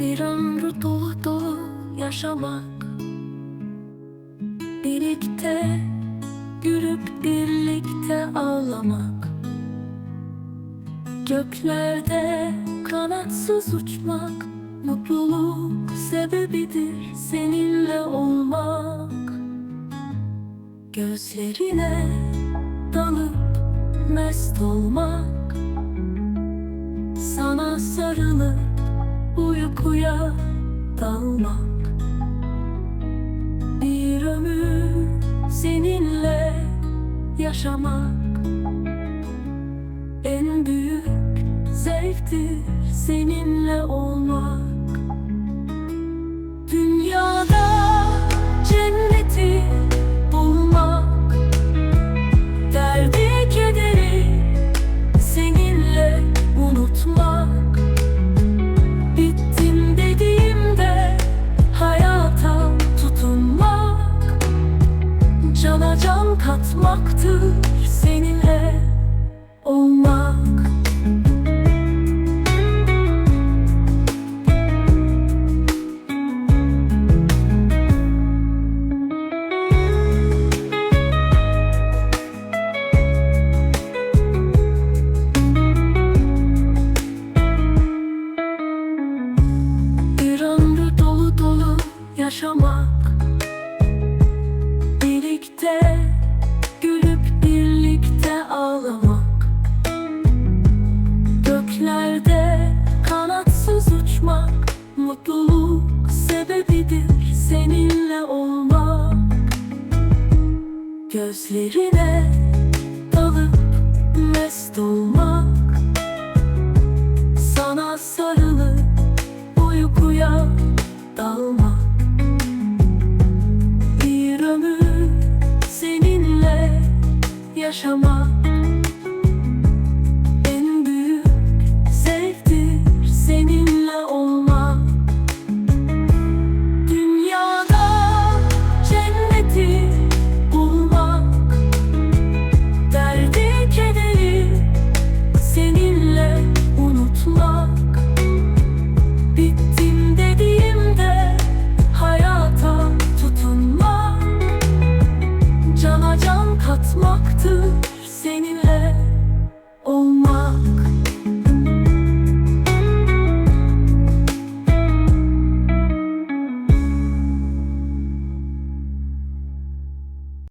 Bir ömrü dolu dolu yaşamak. Birlikte gülüp birlikte ağlamak. Göklerde kanatsız uçmak Mutluluk sebebidir seninle olmak. Gözlerine dalıp mest olmak. Sana sarılıp uykuya dalmak. Bir ömür seninle yaşamak. En büyük zevktir seninle olmak can katmaktır seninle olmak. Bir ömrü dolu dolu yaşamak. Birlikte Göklerde kanatsız uçmak Mutluluk sebebidir seninle olmak. Gözlerine dalıp mest olmak. Sana sarılıp uykuya dalmak. Bir ömür seninle yaşamak